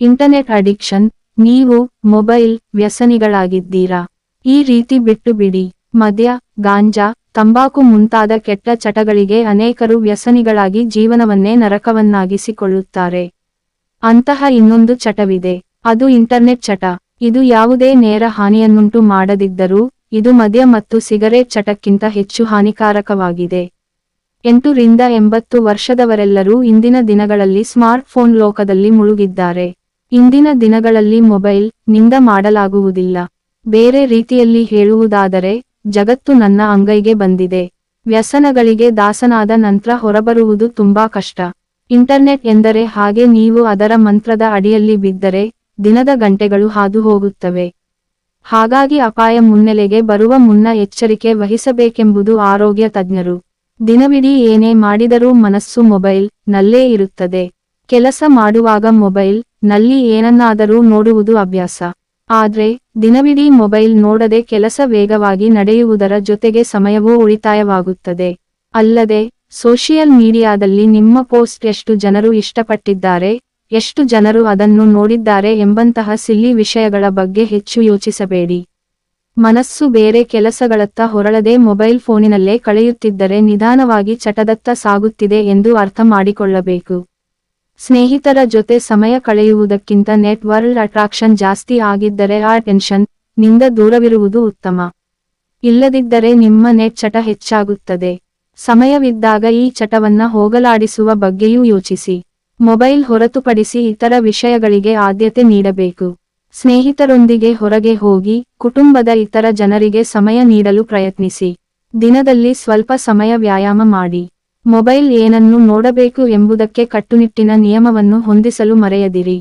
Internet addiction, ನೀವು mobile ವ್ಯಸನಿಗಳಾಗಿದ್ದೀರಾ? ಈ ರೀತಿ ಬಿಟ್ಟು ಬಿಡಿ ಮದ್ಯ, ಗಾಂಜಾ, ತಂಬಾಕು ಮುಂತಾದ ಕೆಟ್ಟ ಚಟಗಳಿಗೆ ಅನೇಕರು ವ್ಯಸನಿಗಳಾಗಿ ಜೀವನವನ್ನೇ ನರಕವನ್ನಾಗಿಸಿಕೊಳ್ಳುತ್ತಾರೆ. ಅಂತಹ ಇನ್ನೊಂದು ಚಟವಿದೆ. ಅದು ಇಂಟರ್ನೆಟ್ ಚಟ. ಇದು ಯಾವುದೇ ನೇರ ಹಾನಿಯನ್ನುಂಟು ಮಾಡದಿದ್ದರೂ, ಇದು ಮದ್ಯ ಮತ್ತು ಸಿಗರೇಟ್ ಚಟಕ್ಕಿಂತ ಹೆಚ್ಚು ಹಾನಿಕಾರಕವಾಗಿದೆ. ಎಂಟು ರಿಂದ ಎಂಬತ್ತು ವರ್ಷದವರೆಲ್ಲರೂ ಇಂದಿನ ದಿನಗಳಲ್ಲಿ ಸ್ಮಾರ್ಟ್ ಫೋನ್ ಲೋಕದಲ್ಲಿ ಮುಳುಗಿದ್ದಾರೆ. ಇಂದಿನ ದಿನಗಳಲ್ಲಿ ಮೊಬೈಲ್ನಿಂದ ಮಾಡಲಾಗುವುದಿಲ್ಲ. ಬೇರೆ ರೀತಿಯಲ್ಲಿ ಹೇಳುವುದಾದರೆ, ಜಗತ್ತು ನನ್ನ ಅಂಗೈಗೆ ಬಂದಿದೆ. ವ್ಯಸನಗಳಿಗೆ ದಾಸನಾದ ನಂತರ ಹೊರಬರುವುದು ತುಂಬಾ ಕಷ್ಟ. ಇಂಟರ್ನೆಟ್ ಎಂದರೆ ಹಾಗೆ ನೀವು ಅದರ ಮಂತ್ರದ ಅಡಿಯಲ್ಲಿ ಬಿದ್ದರೆ, ದಿನದ ಗಂಟೆಗಳು ಹಾದು ಹೋಗುತ್ತವೆ ಹಾಗಾಗಿ ಅಪಾಯ ಮುನ್ನೆಲೆಗೆ ಬರುವ ಮುನ್ನ ಎಚ್ಚರಿಕೆ ವಹಿಸಬೇಕೆಂಬುದು ಆರೋಗ್ಯ ತಜ್ಞರು. ದಿನವಿಡೀ ಏನೇ ಮಾಡಿದರೂ ಮನಸ್ಸು ಮೊಬೈಲ್ ನಲ್ಲೇ ಇರುತ್ತದೆ. ಕೆಲಸ ಮಾಡುವಾಗ ಮೊಬೈಲ್ ನಲ್ಲಿ ಏನನ್ನಾದರೂ ನೋಡುವುದು ಅಭ್ಯಾಸ. ಆದ್ರೆ, ದಿನವಿಡೀ ಮೊಬೈಲ್ ನೋಡದೆ ಕೆಲಸ ವೇಗವಾಗಿ ನಡೆಯುವುದರ ಜೊತೆಗೆ ಸಮಯವೂ ಉಳಿತಾಯವಾಗುತ್ತದೆ. ಅಲ್ಲದೆ, ಸೋಷಿಯಲ್ ಮೀಡಿಯಾದಲ್ಲಿ ನಿಮ್ಮ ಪೋಸ್ಟ್ ಎಷ್ಟು ಜನರು ಇಷ್ಟಪಟ್ಟಿದ್ದಾರೆ, ಎಷ್ಟು ಜನರು ಅದನ್ನು ನೋಡಿದ್ದಾರೆ ಎಂಬಂತಹ ಸಿಲ್ಲಿ ವಿಷಯಗಳ ಬಗ್ಗೆ ಹೆಚ್ಚು ಯೋಚಿಸಬೇಡಿ. ಮನಸ್ಸು ಬೇರೆ ಕೆಲಸಗಳತ್ತ ಹೊರಳದೆ ಮೊಬೈಲ್ ಫೋನಿನಲ್ಲೇ ಕಳೆಯುತ್ತಿದ್ದರೆ ನಿಧಾನವಾಗಿ ಚಟದತ್ತ ಸಾಗುತ್ತಿದೆ ಎಂದು ಅರ್ಥ ಮಾಡಿಕೊಳ್ಳಬೇಕು. ಸ್ನೇಹಿತರ ಜೊತೆ ಸಮಯ ಕಳೆಯುವುದಕ್ಕಿಂತ ನೆಟ್ ವರ್ಲ್ಡ್ ಅಟ್ರಾಕ್ಷನ್ ಜಾಸ್ತಿ ಆಗಿದ್ದರೆ ಆ ಟೆನ್ಷನ್ನಿಂದ ದೂರವಿರುವುದು ಉತ್ತಮ. ಇಲ್ಲದಿದ್ದರೆ ನಿಮ್ಮ ನೆಟ್ ಚಟ ಹೆಚ್ಚಾಗುತ್ತದೆ. ಸಮಯವಿದ್ದಾಗ ಈ ಚಟವನ್ನ ಹೋಗಲಾಡಿಸುವ ಬಗ್ಗೆಯೂ ಯೋಚಿಸಿ. ಮೊಬೈಲ್ ಹೊರತುಪಡಿಸಿ ಇತರ ವಿಷಯಗಳಿಗೆ ಆದ್ಯತೆ ನೀಡಬೇಕು. ಸ್ನೇಹಿತರೊಂದಿಗೆ ಹೊರಗೆ ಹೋಗಿ ಕುಟುಂಬದ ಇತರ ಜನರಿಗೆ ಸಮಯ ನೀಡಲು ಪ್ರಯತ್ನಿಸಿ. ದಿನದಲ್ಲಿ ಸ್ವಲ್ಪ ಸಮಯ ವ್ಯಾಯಾಮ ಮಾಡಿ. ಮೊಬೈಲ್ ಏನನ್ನು ನೋಡಬೇಕು ಎಂಬುದಕ್ಕೆ ಕಟ್ಟುನಿಟ್ಟಿನ ನಿಯಮವನ್ನು ಹೊಂದಿಸಲು ಮರೆಯದಿರಿ.